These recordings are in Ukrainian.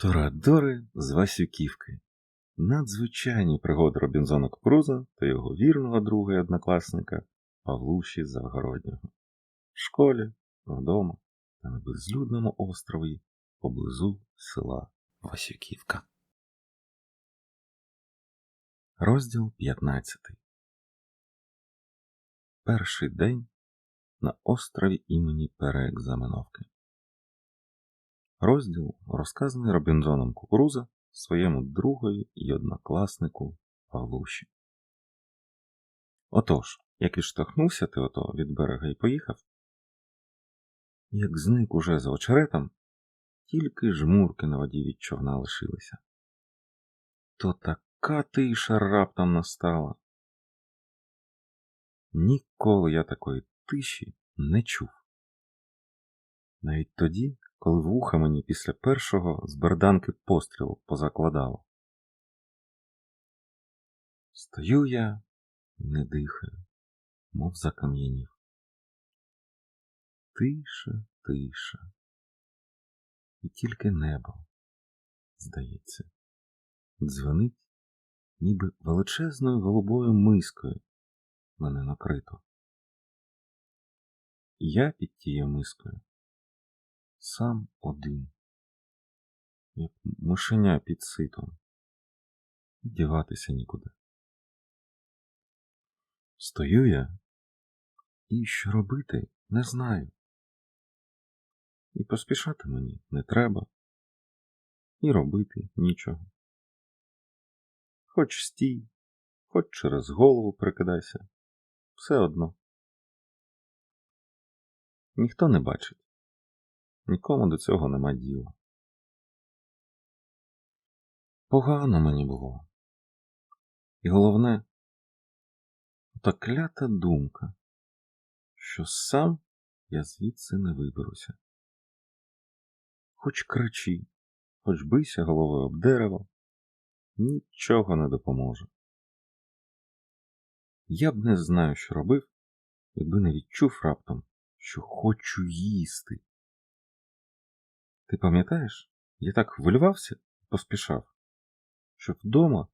Торадори з Васюківки. Надзвичайні пригоди Робінзона Кукуруза та його вірного друга і однокласника Павлуші Завгороднього. В школі, вдома та на безлюдному острові поблизу села Васюківка. Розділ 15 Перший день на острові імені Переекзаменовки. Розділ розказаний Робінзоном Кукуруза своєму другові і однокласнику Павлуші. Отож, як і штовхнувся ти ото від берега і поїхав, як зник уже за очеретом, тільки жмурки на воді від човна лишилися. То така тиша раптом настала. Ніколи я такої тиші не чув. Навіть тоді, коли вуха мені після першого з берданки пострілу позакладало. Стою я, не дихаю, мов закам'янів. Тиша, тиша. І тільки небо, здається, дзвонить, ніби величезною голубою мискою мене накрито. І я під тією мискою сам один, як мишеня під ситом, діватися нікуди. Стою я і що робити не знаю. І поспішати мені не треба, і робити нічого. Хоч стій, хоч через голову прикидайся, все одно. Ніхто не бачить. Нікому до цього нема діла. Погано мені було. І головне, та клята думка, що сам я звідси не виберуся. Хоч кричи, хоч бийся головою об дерево, нічого не допоможе. Я б не знаю, що робив, якби не відчув раптом, що хочу їсти. Ти пам'ятаєш, я так хвилювався і поспішав, що вдома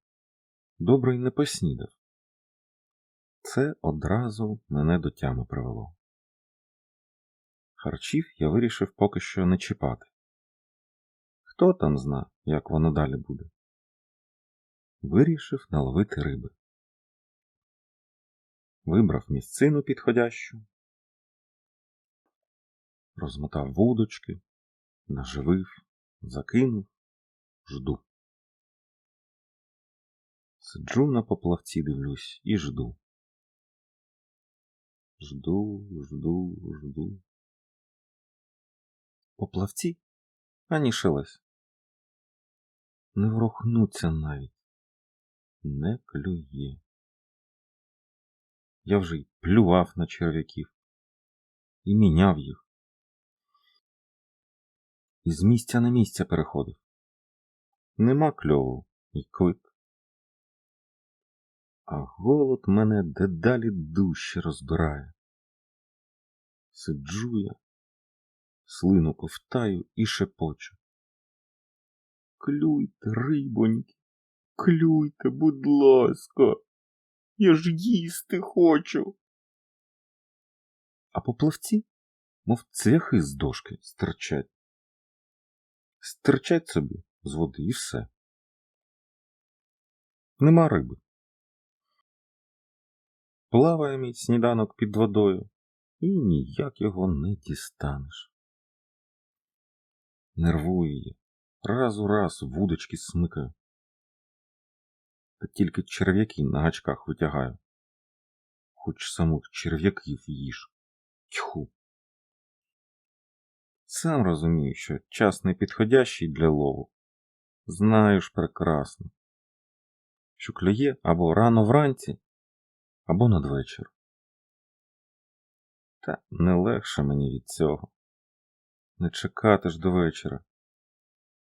добре й не поснідав. Це одразу мене до тями привело. Харчів я вирішив поки що не чіпати. Хто там зна, як воно далі буде? Вирішив наловити риби. Вибрав місцину підходящу, розмотав вудочки, наживив, закинув, жду. Сиджу на поплавці, дивлюсь і жду. Жду, жду, жду. Поплавці ані шелесь. Не врухнуться навіть, не клює. Я вже й плював на черв'яків і міняв їх і з місця на місце переходив. Нема кльову і клик. А голод мене дедалі дужче розбирає. Сиджу я, слину ковтаю і шепочу. Клюйте, рибоньки, клюйте, будь ласка, я ж їсти хочу. А поплавці, мов цвяхи з дошки, стирчать стирчать собі з води і все. Нема риби. Плаває мій сніданок під водою, і ніяк його не дістанеш. Нервую я, раз у раз вудочки смикаю. Та тільки черв'яки на гачках витягаю. Хоч самих черв'яків їж. Тьху. Сам розумію, що час не підходящий для лову. Знаю ж прекрасно, що клює або рано вранці, або надвечір. Та не легше мені від цього. Не чекати ж до вечора.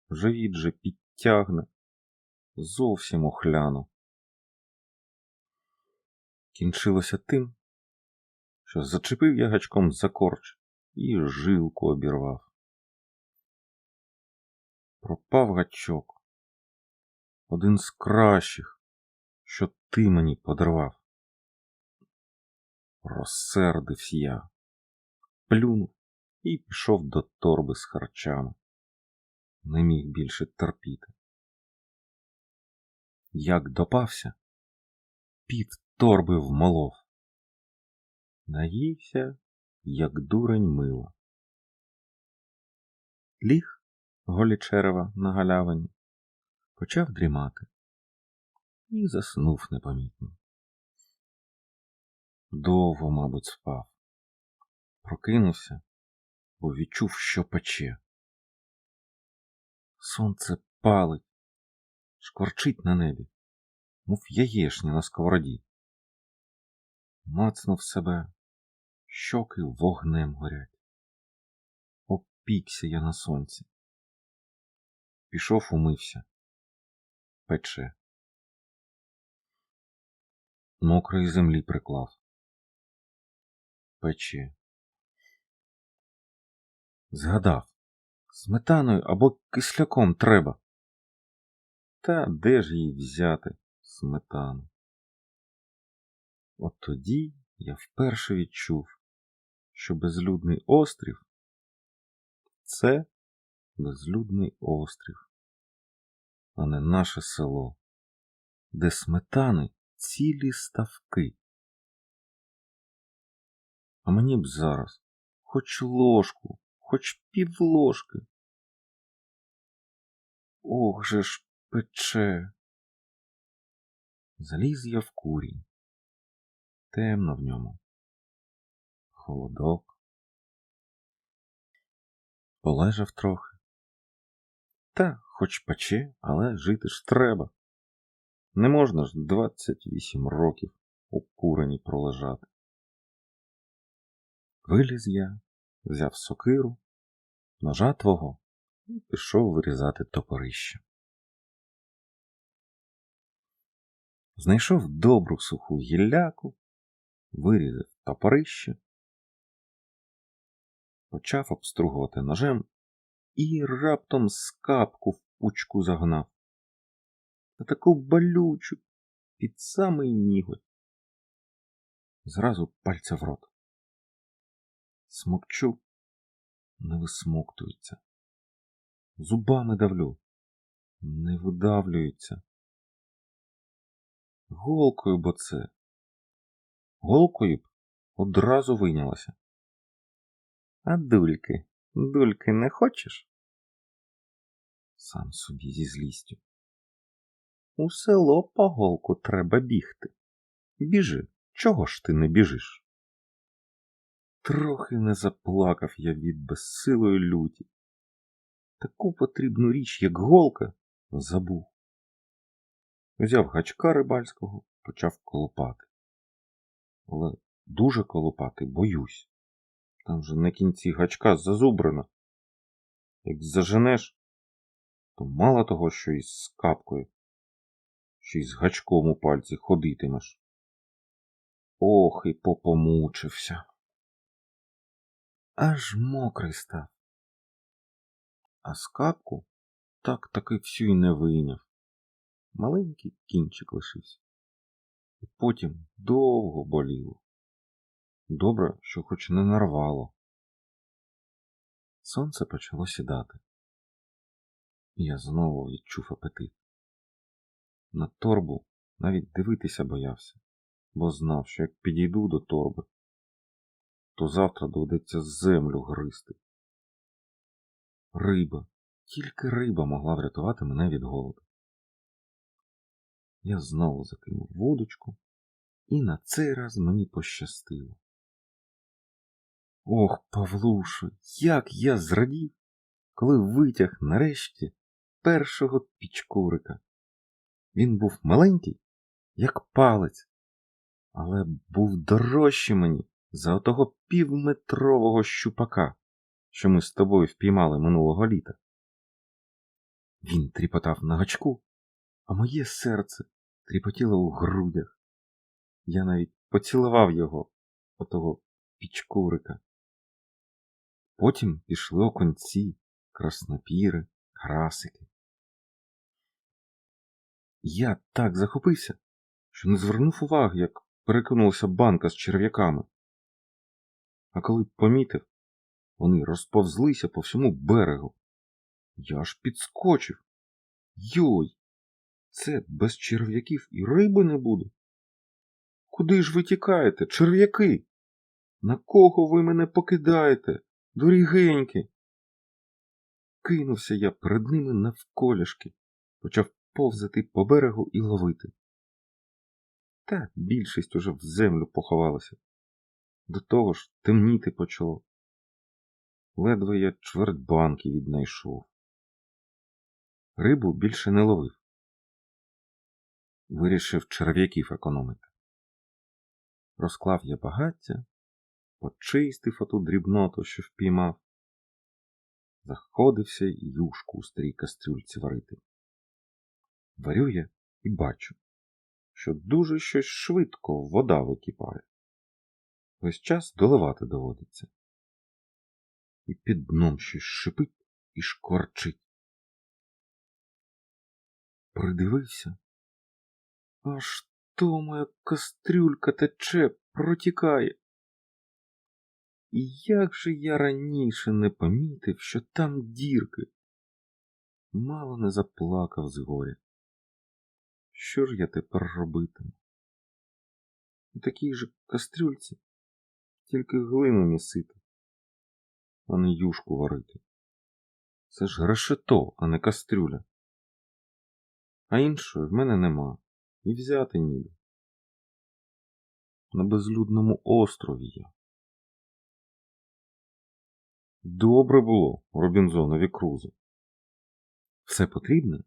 Живіт же підтягне, зовсім охляну. Кінчилося тим, що зачепив я гачком за корч і жилку обірвав. Пропав гачок. Один з кращих, що ти мені подарував. Розсердився я, плюнув і пішов до торби з харчами. Не міг більше терпіти. Як допався, під торби вмолов. Наївся, як дурень мила. Ліг голі черева на галявині, почав дрімати і заснув непомітно. Довго, мабуть, спав. Прокинувся, бо відчув, що пече. Сонце палить, шкварчить на небі, мов яєшня на сковороді. Мацнув себе, щоки вогнем горять. Опікся я на сонці. Пішов, умився. Пече. Мокрої землі приклав. Пече. Згадав, сметаною або кисляком треба. Та де ж їй взяти сметану? От тоді я вперше відчув, що безлюдний острів це безлюдний острів, а не наше село, де сметани цілі ставки. А мені б зараз хоч ложку, хоч півложки. Ох же ж пече. Заліз я в курінь. Темно в ньому. Холодок. Полежав трохи. Та хоч пече, але жити ж треба. Не можна ж 28 років у курені пролежати. Виліз я, взяв сокиру, ножа твого і пішов вирізати топорище. Знайшов добру суху гілляку, вирізав топорище, почав обстругувати ножем і раптом скапку в пучку загнав. Та таку болючу під самий ніготь. Зразу пальця в рот. Смокчу, не висмоктується. Зубами давлю, не видавлюється. Голкою бо це. Голкою б одразу вийнялася. А дульки, дульки не хочеш? Сам собі зі злістю. У село по голку треба бігти. Біжи, чого ж ти не біжиш? Трохи не заплакав я від безсилої люті. Таку потрібну річ, як голка, забув. Взяв гачка рибальського, почав колопати. Але дуже колопати боюсь. Там же на кінці гачка зазубрено. Як заженеш, то мало того, що із скапкою, що й з гачком у пальці ходитимеш. Ох, і попомучився. Аж мокрий став. А скапку так таки всю й не вийняв. Маленький кінчик лишився. І потім довго боліло. Добре, що хоч не нарвало. Сонце почало сідати. Я знову відчув апетит. На торбу навіть дивитися боявся, бо знав, що як підійду до торби, то завтра доведеться землю гризти. Риба, тільки риба могла врятувати мене від голоду. Я знову закинув вудочку, і на цей раз мені пощастило. Ох, Павлушу, як я зрадів, коли витяг нарешті першого пічкурика. Він був маленький, як палець, але був дорожчий мені за отого півметрового щупака, що ми з тобою впіймали минулого літа. Він тріпотав на гачку, а моє серце тріпотіло у грудях. Я навіть поцілував його, отого пічкурика. Потім пішли оконці, краснопіри, Карасики. Я так захопився, що не звернув уваги, як перекинулася банка з черв'яками. А коли помітив, вони розповзлися по всьому берегу. Я аж підскочив. Йой, це без черв'яків і риби не буде. Куди ж ви тікаєте, черв'яки? На кого ви мене покидаєте, дорігенькі? Кинувся я перед ними навколішки, почав повзати по берегу і ловити. Та більшість уже в землю поховалася. До того ж темніти почало. Ледве я чверть банки віднайшов. Рибу більше не ловив. Вирішив черв'яків економити. Розклав я багаття, почистив оту дрібноту, що впіймав, заходився юшку у старій кастрюльці варити. Варю я і бачу, що дуже щось швидко вода википає. Весь час доливати доводиться. І під дном щось шипить і шкварчить. Придивився. Аж то моя кастрюлька тече, протікає. І як же я раніше не помітив, що там дірки? Мало не заплакав з горя. Що ж я тепер робитиму? У такій же кастрюльці тільки глину місити, а не юшку варити. Це ж решето, а не кастрюля. А іншої в мене нема і взяти ніде. На безлюдному острові я. Добре було Робінзонові Крузо. Все потрібне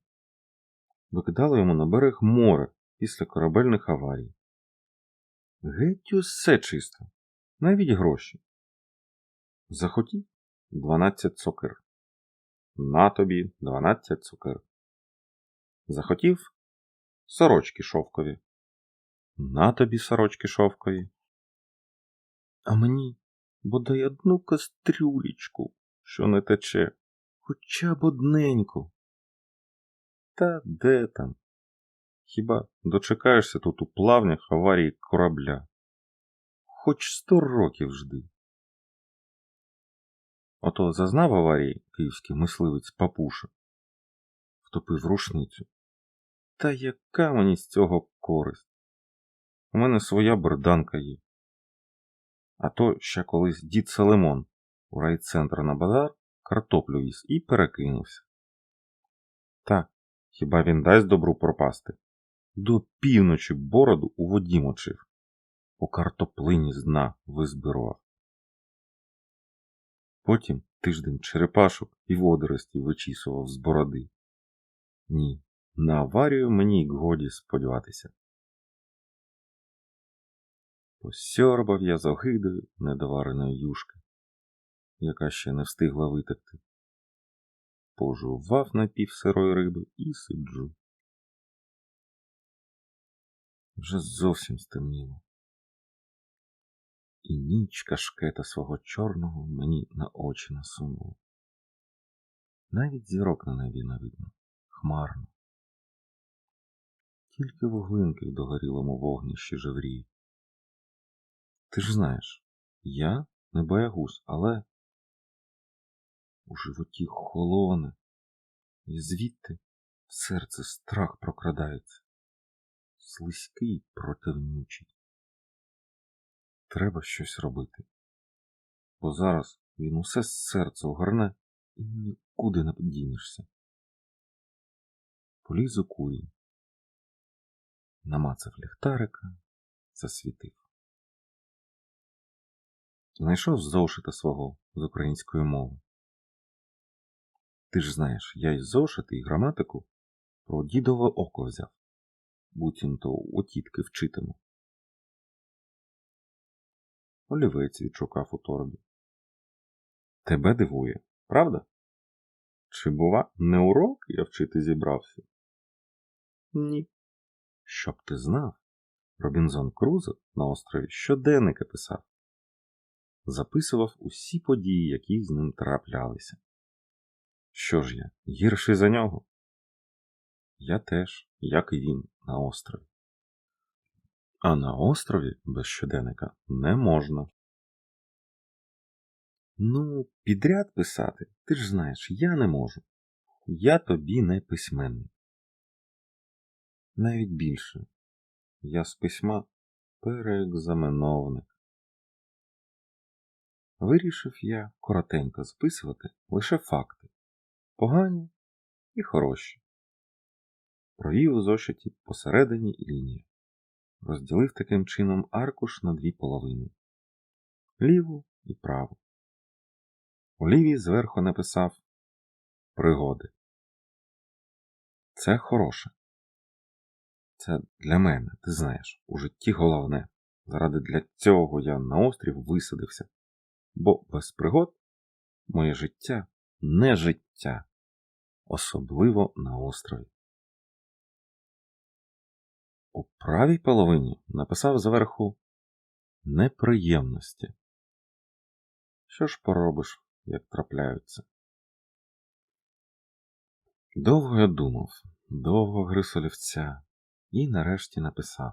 викидало йому на берег море після корабельних аварій. Геть усе чисто, навіть гроші. Захотів 12 цукер. На тобі 12 цукер. Захотів сорочки шовкові. На тобі сорочки шовкові. А мені бодай одну кастрюлечку, що не тече, хоча б одненьку. Та де там? Хіба дочекаєшся тут у плавнях аварії корабля? Хоч сто років жди. Ото зазнав аварії київський мисливець папуша, втопив рушницю. Та яка мені з цього користь? У мене своя берданка є. А то ще колись дід Салимон у райцентр на базар картоплю віз і перекинувся. Так, хіба він дасть добру пропасти? До півночі бороду у воді мочив, по картоплині з дна визбирував. Потім тиждень черепашок і водорості вичісував з бороди. Ні, на аварію мені годі сподіватися. Посьорбав я з огидою недовареної юшки, яка ще не встигла витекти. Пожував напівсирої риби і сиджу. Вже зовсім стемніло. І ніч кашкета свого чорного мені на очі насунула. Навіть зірок на небі не видно, хмарно. Тільки вуглинки в догорілому вогнищі жевріють. Ти ж знаєш, я не боягуз, але у животі холоне, і звідти в серце страх прокрадається, слизький противнючий. Треба щось робити, бо зараз він усе з серця огорне і нікуди не подінешся. Поліз у намацав ліхтарика, засвітив. Знайшов зошита свого з української мови. Ти ж знаєш, я із зошити і граматику про дідове око взяв, буцімто у тітки вчитиму. Олівець відшукав у торбі. Тебе дивує, правда? Чи, бува, не урок я вчити зібрався? Ні. Щоб ти знав, Робінзон Крузо на острові щоденники писав, записував усі події, які з ним траплялися. Що ж я, гірший за нього? Я теж, як і він, на острові. А на острові без щоденника не можна. Ну, підряд писати, ти ж знаєш, я не можу. Я тобі не письменник. Навіть більше. Я з письма переекзаменовник. Вирішив я коротенько записувати лише факти погані і хороші. Провів у зошиті посередині лінію. Розділив таким чином аркуш на дві половини ліву і праву. У лівій зверху написав пригоди. Це хороше. Це для мене, ти знаєш, у житті головне. Заради для цього я на острів висадився, бо без пригод моє життя не життя, особливо на острові. У правій половині написав зверху неприємності. Що ж поробиш, як трапляються? Довго я думав, довго гриз олівця і нарешті написав.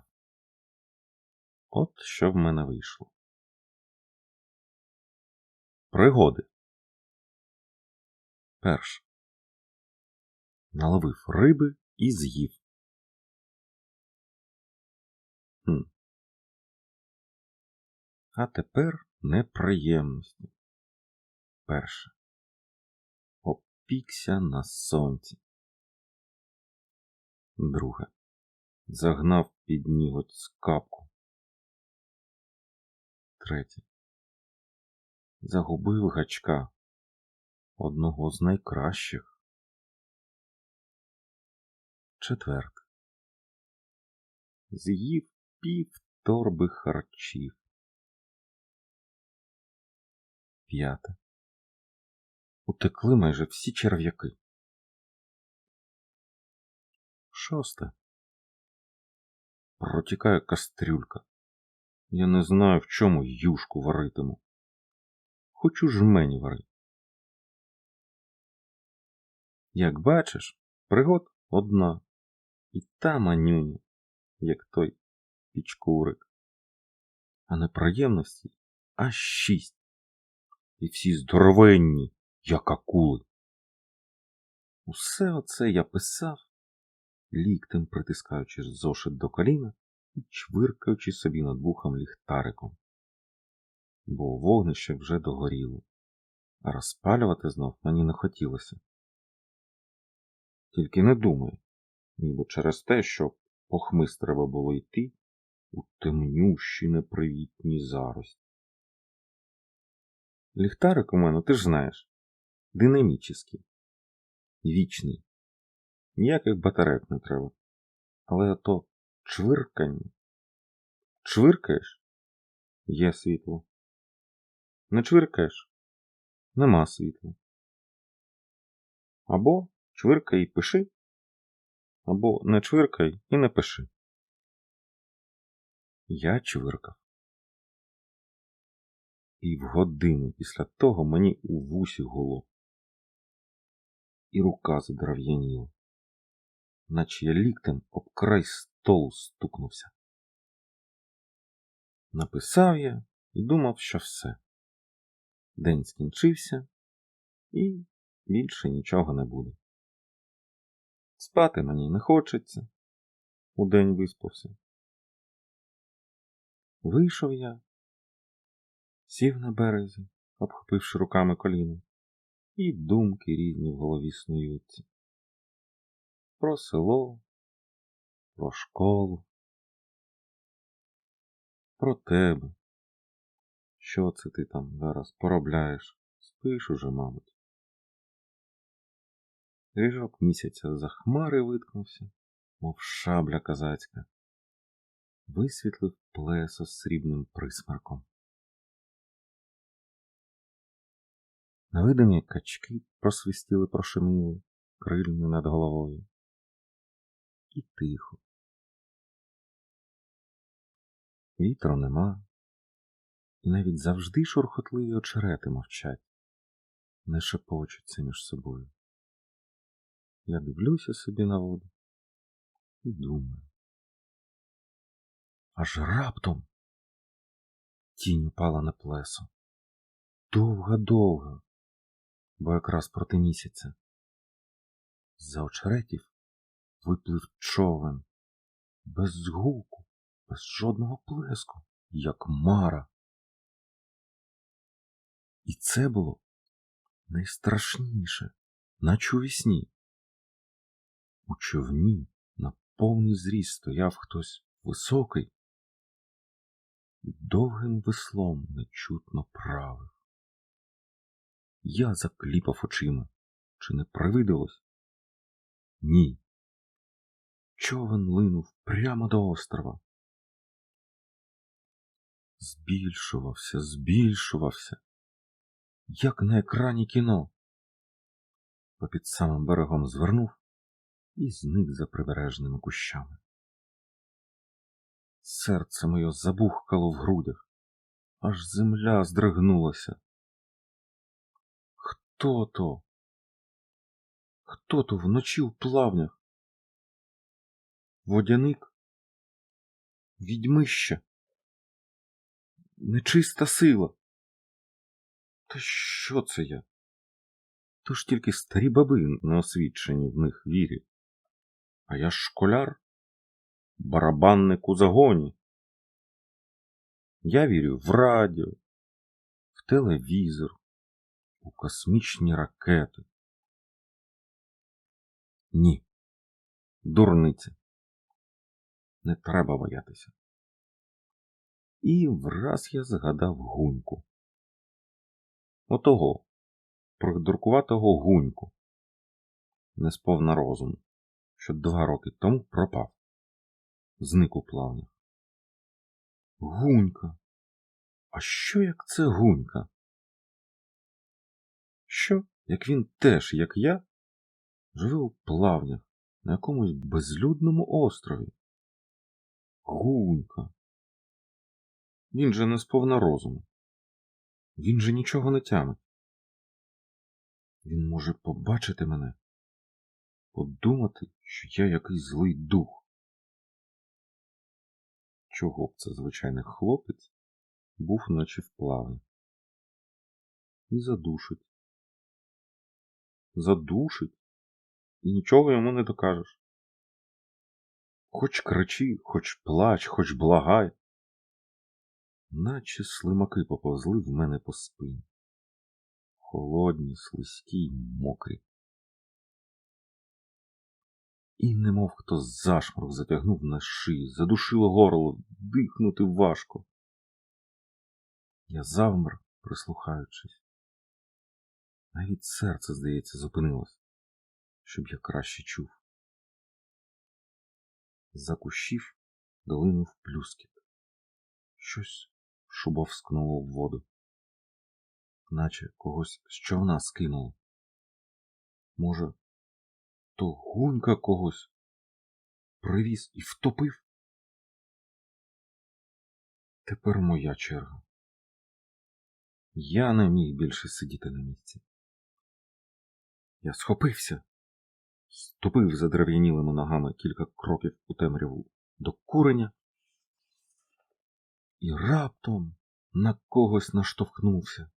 От що в мене вийшло. Пригоди. Перше. Наловив риби і з'їв. Хм. А тепер неприємності. Перше. Опікся на сонці. Друге. Загнав під ніготь скапку. Третє. Загубив гачка одного з найкращих. Четверте. З'їв пів торби харчів. П'яте. Утекли майже всі черв'яки. Шосте. Протікає кастрюлька. Я не знаю, в чому юшку варитиму. Хочу жмені варити. Як бачиш, пригод одна, і та манюня, як той пічкурик, а неприємності аж шість. І всі здоровенні, як акули. Усе оце я писав, ліктем притискаючи зошит до коліна і чвиркаючи собі над вухом ліхтариком, бо вогнище вже догоріло, а розпалювати знов мені не хотілося. Тільки не думай, ніби через те, що похмис треба було йти у темнющі непривітні зарості. Ліхтарик у мене, ти ж знаєш, динамічний, вічний. Ніяких батарек не треба. Але то чвиркання. Чвиркаєш є світло. Не чвиркаєш нема світла. Або чвиркай і пиши, або не чвиркай і не пиши. Я чвиркав. І в годину після того мені у вусі гуло. І рука задерев'яніла, наче я ліктем об край столу стукнувся. Написав я і думав, що все. День скінчився, і більше нічого не буде. Спати мені не хочеться. Удень виспався. Вийшов я, сів на березі, обхопивши руками коліно, і думки різні в голові снуються. Про село, про школу, про тебе. Що це ти там зараз поробляєш? Спиш уже, мабуть. Ріжок місяця за хмари виткнувся, мов шабля козацька, висвітлив плесо з срібним присмарком. Невидимі качки просвистіли, прошуміли крильми над головою. І тихо. Вітру нема, і навіть завжди шурхотливі очерети мовчать, не шепочуться між собою. Я дивлюся собі на воду і думаю. Аж раптом тінь упала на плесо. Довга-довга, бо якраз проти місяця. З-за очеретів виплив човен, без згуку, без жодного плеску, як мара. І це було найстрашніше, наче у вісні. У човні на повний зріст стояв хтось високий і довгим веслом нечутно правив. Я закліпав очима. Чи не привиділось? Ні. Човен линув прямо до острова. Збільшувався, збільшувався, як на екрані кіно. Попід самим берегом звернув і зник за прибережними кущами. Серце моє забухкало в грудях, аж земля здригнулася. Хто то? Хто то вночі в плавнях? Водяник? Відьмище? Нечиста сила? Та що це я? То ж тільки старі баби неосвічені в них вірять. А я ж школяр, барабанник у загоні. Я вірю в радіо, в телевізор, у космічні ракети. Ні, дурниця. Не треба боятися. І враз я згадав гуньку. Отого, придуркуватого гуньку, не сповна розуму, що два роки тому пропав, зник у плавнях. Гунька. А що як це гунька? Що, як він теж, як я, живе у плавнях на якомусь безлюдному острові? Гунька. Він же не сповна розуму. Він же нічого не тямить. Він може побачити мене, подумати, що я якийсь злий дух. Чого б це звичайний хлопець був наче в плавні. І задушить. Задушить, і нічого йому не докажеш. Хоч кричи, хоч плач, хоч благай, наче слимаки поповзли в мене по спині. Холодні, слизькі й мокрі. І немов хто зашморг затягнув на шию, задушило горло, дихнути важко. Я завмер, прислухаючись. Навіть серце, здається, зупинилось, щоб я краще чув. За кущів долинув плюскіт. Щось шубовскнуло в воду, наче когось з човна скинуло. Може, то гунька когось привіз і втопив? Тепер моя черга. Я не міг більше сидіти на місці. Я схопився, ступив задерев'янілими ногами кілька кроків у темряву до куреня і раптом на когось наштовхнувся.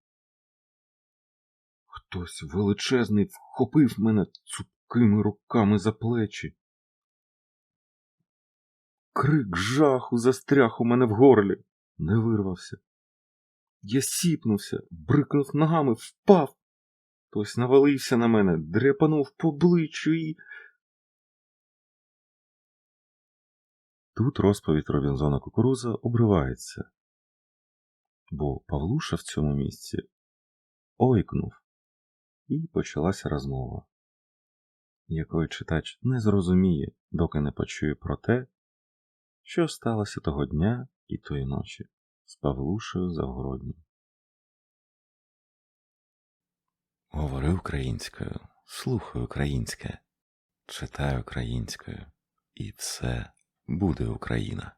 Хтось величезний вхопив мене цупкими руками за плечі. Крик жаху застряг у мене в горлі, не вирвався. Я сіпнувся, брикнув ногами, впав. Хтось навалився на мене, дряпанув по обличчю і. Тут розповідь Робінзона Кукуруза обривається, бо Павлуша в цьому місці ойкнув, і почалася розмова, якої читач не зрозуміє, доки не почує про те, що сталося того дня і тої ночі з Павлушею Завгороднім. Говори українською, слухай українське, читай українською, і все буде Україна.